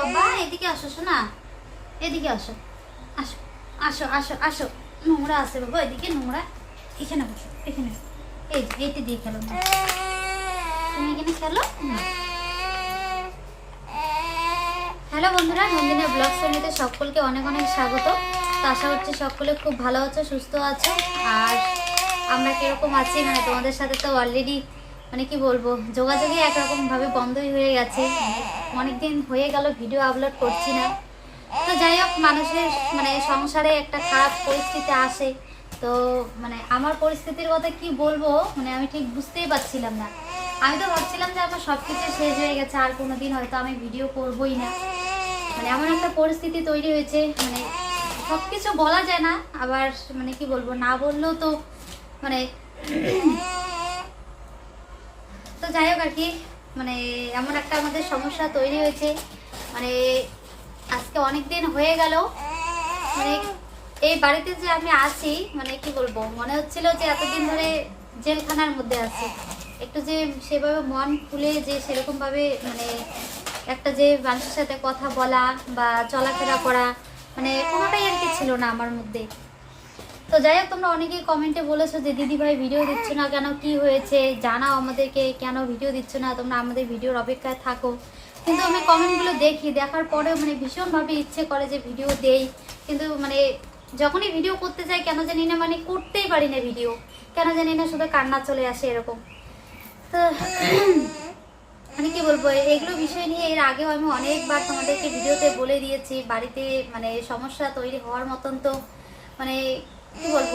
বাবা, এদিকে আসো শোনা এদিকে আসো। আসো আসো আসো আসো। নোংরা আছে বাবা, এদিকে নোংরা। এখানে বসো, এখানে। এই যে, এইটা দিয়ে খেলো। তুমি এখানে খেলো? হ্যালো বন্ধুরা নন্দিনা ব্লগ শ্রেণীতে সকলকে অনেক অনেক স্বাগত। তো আশা করছি সকলে খুব ভালো আছো, সুস্থ আছো। আর আমরা কীরকম আছি মানে তোমাদের সাথে তো অলরেডি মানে কি বলব, যোগাযোগই একরকম ভাবে বন্ধই হয়ে গেছে। অনেকদিন হয়ে গেল ভিডিও আপলোড করছি না। তো যাই হোক, মানুষের মানে সংসারে একটা খারাপ পরিস্থিতি আসে। তো মানে আমার পরিস্থিতির কথা কি বলব মানে আমি ঠিক বুঝতেই পারছিলাম না। আমি তো ভাবছিলাম যে আমার সব কিছু শেষ হয়ে গেছে, আর কোনো দিন হয়তো আমি ভিডিও করবোই না। মানে এমন একটা পরিস্থিতি তৈরি হয়েছে মানে সব কিছু বলা যায় না, আবার মানে কি বলব, না বললেও তো মানে তো যাই হোক আর কি মানে এমন একটা আমাদের সমস্যা তৈরি হয়েছে। মানে আজকে অনেক দিন হয়ে গেল। মানে এই বাড়িতে যে আমি আছি মানে কি বলব, মনে হচ্ছিল যে এতদিন ধরে জেলখানার মধ্যে আছি। একটু যে সেভাবে মন খুলে যে সেরকম ভাবে মানে একটা যে মানুষের সাথে কথা বলা বা চলাফেরা করা মানে কোনোটাই আর কি ছিল না আমার মধ্যে। তো যাই হোক, তোমরা অনেকেই কমেন্টে বলেছ যে, দিদি ভাই ভিডিও দিচ্ছ না কেন? কি হয়েছে? জানাও আমাদেরকে কেন ভিডিও দিচ্ছ না? তোমরা আমাদের ভিডিওর অপেক্ষায় থাকো। কিন্তু আমি কমেন্টগুলো দেখি, দেখার পরেও মানে ভীষণভাবে ইচ্ছে করে যে ভিডিও দেই। কিন্তু মানে যখনই ভিডিও করতে যাই, কেন জানি না মানে করতেই পারি না ভিডিও কেন জানি না, শুধু কান্না চলে আসে এরকম। তো মানে কি বলব, এগুলো বিষয় নিয়ে এর আগেও আমি অনেকবার তোমাদেরকে ভিডিওতে বলে দিয়েছি, বাড়িতে মানে সমস্যা তৈরি হওয়ার মতন তো মানে কি বলব?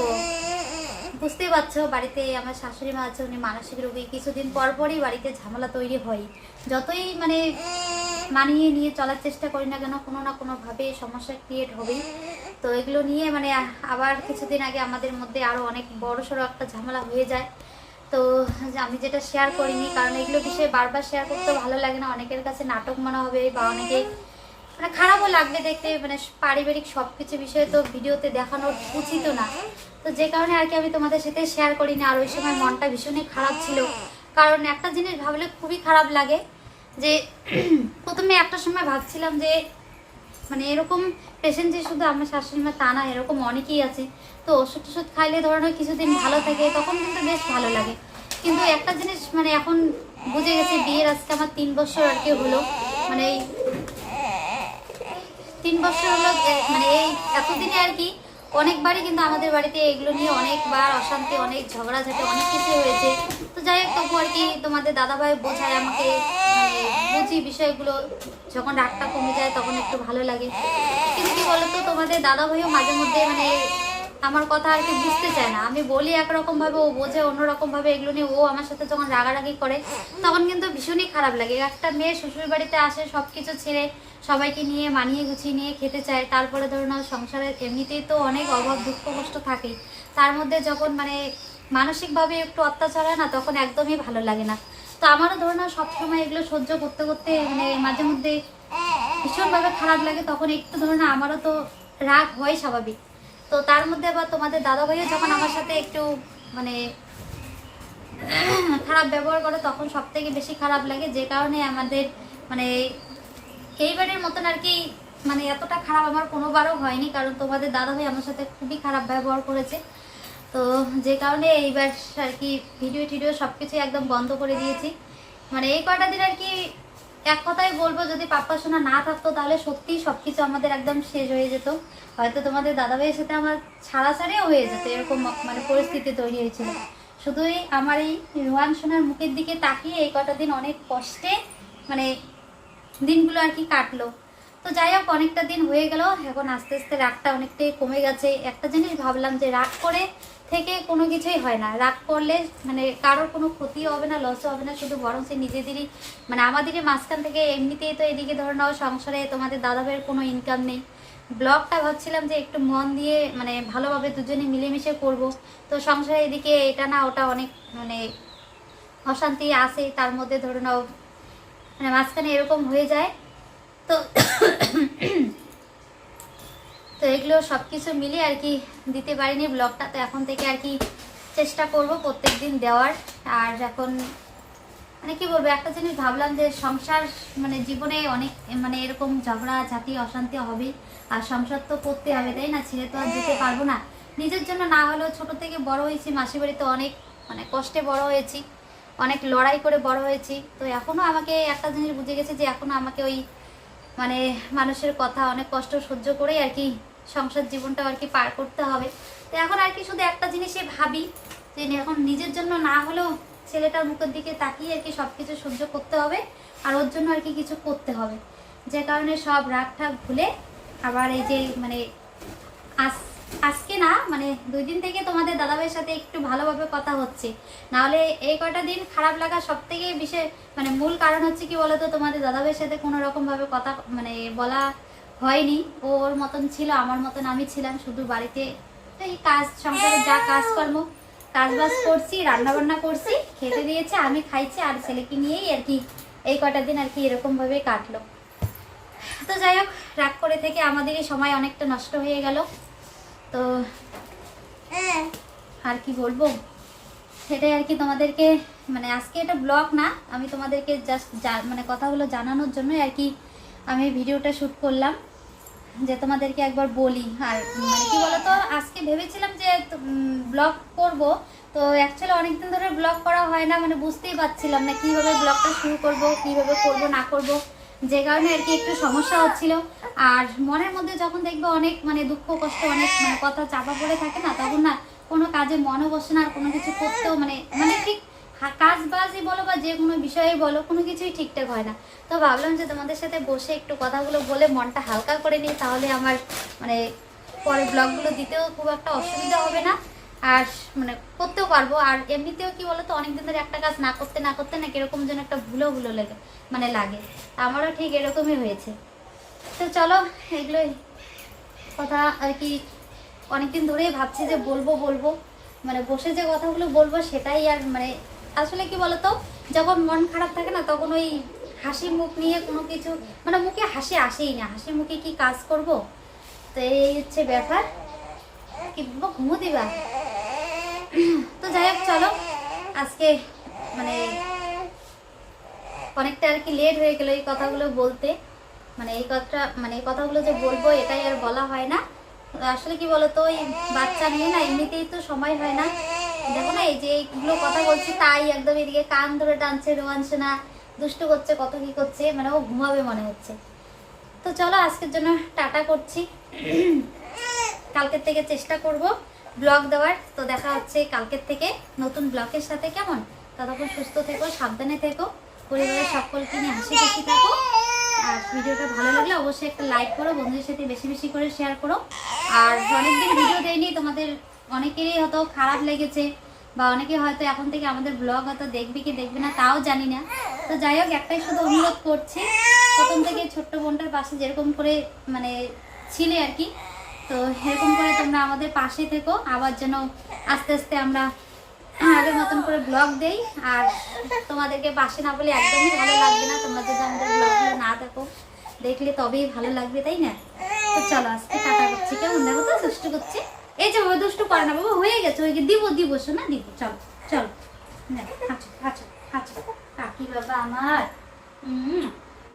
বুঝতেই পারছ, বাড়িতে আমার শাশুড়ি মা আছে, উনি মানসিক রোগী। কিছুদিন পর পরই বাড়িতে ঝামেলা তৈরি হয়। যতই মানে মানিয়ে নিয়ে চলার চেষ্টা করি না কেন, কোনো না কোনোভাবে সমস্যা ক্রিয়েট হবেই। তো এগুলো নিয়ে মানে আবার কিছুদিন আগে আমাদের মধ্যে আরও অনেক বড় সড়ো একটা ঝামেলা হয়ে যায়। তো আমি যেটা শেয়ার করিনি, কারণ এগুলো বিষয়ে বারবার শেয়ার করতে ভালো লাগে না। অনেকের কাছে নাটক মনে হবে বা অনেকে মানে খারাপও লাগবে দেখতে মানে পারিবারিক সব কিছু বিষয়ে তো ভিডিওতে দেখানো উচিত না। তো যে কারণে আর কি আমি তোমাদের সাথে শেয়ার করিনি, আর ওই সময় মনটা ভীষণই খারাপ ছিল। কারণ একটা জিনিস ভাবলে খুবই খারাপ লাগে যে, প্রথমে একটা সময় ভাবছিলাম যে মানে এরকম পেশেন্ট যে শুধু আমার শাশুড়ি মা তা না, এরকম অনেকেই আছে। তো ওষুধ টষুধ খাইলে ধরো কিছুদিন ভালো থাকে, তখন কিন্তু বেশ ভালো লাগে। কিন্তু একটা জিনিস মানে এখন বুঝে গেছে, বিয়ের আজকে আমার তিন বছর আর কি হলো। মানে তিন বছর হলো মানে এই এতদিনে আর কি অনেকবারই কিন্তু আমাদের বাড়িতে এগুলো নিয়ে অনেকবার অশান্তি, অনেক ঝগড়াঝাটি, অনেক কিছু হয়েছে। তো যাই হোক, তবু আর কি তোমাদের দাদাভাই বোঝায় আমাকে মানে বুঝি বিষয়গুলো, যখন রাগটা কমে যায় তখন একটু ভালো লাগে। কিন্তু কি বলতো, তোমাদের দাদাভাইও মাঝে মধ্যে মানে আমার কথা আর কি বুঝতে চায় না। আমি বলি একরকমভাবে, ও বোঝে অন্যরকম ভাবে এগুলো নিয়ে। ও আমার সাথে যখন রাগারাগি করে, তখন কিন্তু ভীষণই খারাপ লাগে। একটা মেয়ে শ্বশুর বাড়িতে আসে সব কিছু ছেড়ে সবাইকে নিয়ে, মানিয়ে গুছিয়ে নিয়ে খেতে চায়। তারপরে ধরুন সংসারের এমনিতেই তো অনেক অভাব, দুঃখ, কষ্ট থাকেই। তার মধ্যে যখন মানে মানসিকভাবে একটু অত্যাচার হয় না, তখন একদমই ভালো লাগে না। তো আমারও ধরুন সবসময় এগুলো সহ্য করতে করতে মানে মাঝে মধ্যে ভীষণভাবে খারাপ লাগে। তখন একটু ধরুন আমারও তো রাগ হয় স্বাভাবিক। তো তার মধ্যে আবার তোমাদের দাদা ভাইও যখন আমার সাথে একটু মানে খারাপ ব্যবহার করে, তখন সব থেকে বেশি খারাপ লাগে। যে কারণে আমাদের মানে এইবারের মতন আর কি মানে এতটা খারাপ আমার কোনোবারও হয়নি, কারণ তোমাদের দাদা ভাই আমার সাথে খুবই খারাপ ব্যবহার করেছে। তো যে কারণে এইবার আর কি ভিডিও টিডিও সব কিছু একদম বন্ধ করে দিয়েছি। মানে এই কয়টা দিন আর কি এক কথাই বলব, যদি পাপ্পা সোনা না থাকতো তাহলে সত্যিই সব কিছু আমাদের একদম শেষ হয়ে যেত। হয়তো তোমাদের দাদাভাইয়ের সাথে আমার ছাড়া ছাড়াছাড়িও হয়ে যেত, এরকম মানে পরিস্থিতি তৈরি হয়েছিল। শুধুই আমার এই রোহান সোনার মুখের দিকে তাকিয়ে এই কটা দিন অনেক কষ্টে মানে দিনগুলো আর কি কাটলো। তো যাই হোক, অনেকটা দিন হয়ে গেল। এখন আস্তে আস্তে রাগটা অনেকটাই কমে গেছে। একটা জিনিস ভাবলাম যে রাগ করে থেকে কোনো কিছুই হয় না। রাগ করলে মানে কারোর কোনো ক্ষতিও হবে না লসও হবে না। শুধু বরং সে নিজেদেরই মানে আমাদেরই মাঝখান থেকে এমনিতেই তো এদিকে ধরে নাও, সংসারে তোমাদের দাদাভাইয়ের কোনো ইনকাম নেই। ব্লগটা ভাবছিলাম যে একটু মন দিয়ে মানে ভালোভাবে দুজনে মিলেমিশে করব। তো সংসারে এদিকে এটা না ওটা অনেক মানে অশান্তি আসে। তার মধ্যে ধরে নাও মানে মাঝখানে এরকম হয়ে যায়। তো তো এগুলো সব কিছু মিলে আর কি দিতে পারিনি। ব্লগটা তো এখন থেকে আর কি চেষ্টা করব প্রত্যেক দিন দেওয়ার। আর এখন মানে কি বলব, একটা জিনিস ভাবলাম যে সংসার মানে জীবনে অনেক মানে এরকম ঝগড়া, ঝাঁটি, অশান্তি হবে আর সংসার তো করতে হবে, তাই না? ছেড়ে তো আর যেতে পারব না। নিজের জন্য না হলেও ছোট থেকে বড় হয়েছি, মাসির বাড়িতে অনেক মানে কষ্টে বড় হয়েছি। অনেক লড়াই করে বড় হয়েছি। তো এখনও আমাকে একটা জিনিস বুঝে গেছে যে এখনও আমাকে ওই মানে মানুষের কথা অনেক কষ্ট সহ্য করেই আর কি সংসার জীবনটা আর কি পার করতে হবে। তো এখন আর কি শুধু একটা জিনিসে ভাবি যে এখন নিজের জন্য না হলেও ছেলেটার মুখের দিকে তাকিয়ে আর কি সব কিছু সহ্য করতে হবে আর ওর জন্য আর কি কিছু করতে হবে। যে কারণে সব রাগ ঠাক ভুলে আবার এই যে মানে আজ আজকে না মানে দুই দিন থেকে তোমাদের দাদাভাইয়ের সাথে একটু ভালোভাবে কথা হচ্ছে। নাহলে এই কয়টা দিন খারাপ লাগা সব থেকে বিশেষ মানে মূল কারণ হচ্ছে কি বলতো, তোমাদের দাদাভাইয়ের সাথে কোনো রকম ভাবে কথা মানে বলা হয়নি। ওর মতন ছিল, আমার মতন আমি ছিলাম, শুধু বাড়িতে এই কাজ সংসারে যা কাজকর্ম কাজ বাজ করছি রান্না বান্না করছি, খেতে দিয়েছে, আমি খাইছি, আর ছেলেকে নিয়েই আর কি এই কটা দিন আর কি এরকম ভাবে কাটলো। তো যাই হোক, রাগ করে থেকে আমাদেরই সময় অনেকটা নষ্ট হয়ে গেল। তো আর কি বলব? সেটাই আর কি তোমাদেরকে মানে আজকে এটা ব্লগ না আমি তোমাদেরকে জাস্ট মানে কথাগুলো জানানোর জন্য আর কি আমি ভিডিওটা শ্যুট করলাম। যে তোমাদেরকে একবার বলি আর মানে কি বলতো আজকে ভেবেছিলাম যে ব্লগ করব তো অ্যাকচুয়ালি অনেকদিন ধরে ব্লগ করা হয় না মানে বুঝতেই পারছিলাম না কীভাবে ব্লগটা শুরু করব কীভাবে করব না করব। যে কারণে আর কি একটু সমস্যা হচ্ছিল। আর মনের মধ্যে যখন দেখবে অনেক মানে দুঃখ, কষ্ট, অনেক মানে কথা চাপা পড়ে থাকে না, তখন না কোনো কাজে মনও বসে না, আর কোনো কিছু করতেও মানে মানে ঠিক কাজ বাজই বলো বা যে কোনো বিষয়ে বলো, কোনো কিছুই ঠিকঠাক হয় না। তো ভাবলাম যে তোমাদের সাথে বসে একটু কথাগুলো বলে মনটা হালকা করে নিই, তাহলে আমার মানে পরে ব্লগগুলো দিতেও খুব একটা অসুবিধা হবে না। আর মানে করতেও পারব। আর এমনিতেও কি বলতো, অনেকদিন ধরে একটা কাজ না করতে না করতে না কীরকম যেন একটা ভুলো ভুলো লাগে মানে লাগে। আমারও ঠিক এরকমই হয়েছে। তো চলো, এগুলোই কথা আর কি, অনেকদিন ধরেই ভাবছি যে বলব বলব। মানে বসে যে কথাগুলো বলব সেটাই আর মানে আসলে কি বলতো, যখন মন খারাপ থাকে না, তখন ওই হাসি মুখ নিয়ে কোনো কিছু মানে মুখে হাসি আসেই না। হাসি মুখে কি কাজ করব? তো এই হচ্ছে ব্যাপার। কি ঘুমো দিবা যাই হোক, চলো। আজকে মানে অনেকটা আর কি লেট হয়ে গেল এই কথাগুলো বলতে। মানে এই কথাটা মানে এই কথাগুলো যে বলব, এটাই আর বলা হয় না। আসলে কি বলতো, ওই বাচ্চা নিয়ে না, এমনিতেই তো সময় হয় না। দেখো না, এই যে এইগুলো কথা বলছি, তাই একদম এদিকে কান ধরে টানছে রোয়ানছে না, দুষ্ট করছে, কত কি করছে মানে ও ঘুমাবে মনে হচ্ছে। তো চলো, আজকের জন্য টাটা করছি। কালকের থেকে চেষ্টা করব। ব্লগ দেওয়ার। তো দেখা হচ্ছে কালকের থেকে। নতুন ব্লগের সাথে কেমন? ততক্ষণ সুস্থ থেকো সাবধানে থেকো। পরিবারের সকলকে নিয়ে হাসি খুশি থাকো। আর ভিডিওটা ভালো লাগলে অবশ্যই একটা লাইক করো বন্ধুদের সাথে বেশি বেশি করে শেয়ার করো। আর অনেকদিন ভিডিও দেয়নি তোমাদের অনেকেরই হয়তো খারাপ লেগেছে বা অনেকে হয়তো এখন থেকে আমাদের ব্লগ হয়তো দেখবে কি দেখবে না তাও জানি না। তো যাই হোক একটাই শুধু অনুরোধ করছি। প্রথম থেকে ছোট্ট বোনটার পাশে যেরকম করে মানে ছিলে আর কি তো এরকম করে তোমরা আমাদের পাশে থেকো। আবার যেন আস্তে আস্তে আমরা আগের মতন করে ব্লগ দেই। আর তোমাদেরকে পাশে না বলে একদমই ভালো লাগবে না। তোমরা যদি আমাদের ব্লগগুলো না দেখো, দেখলে তবেই ভালো লাগবে, তাই না? তো চলো আজকে টাটা করছি। কেমন দেখো তো? দুষ্টু করছে। এই যে বাবা দুষ্টু করে না বাবা, হয়ে গেছে। ওই যে দিব দিব, শোনা, দিব। চলো চলো। আচ্ছা আচ্ছা আচ্ছা। কাকি বাবা আমার। হুম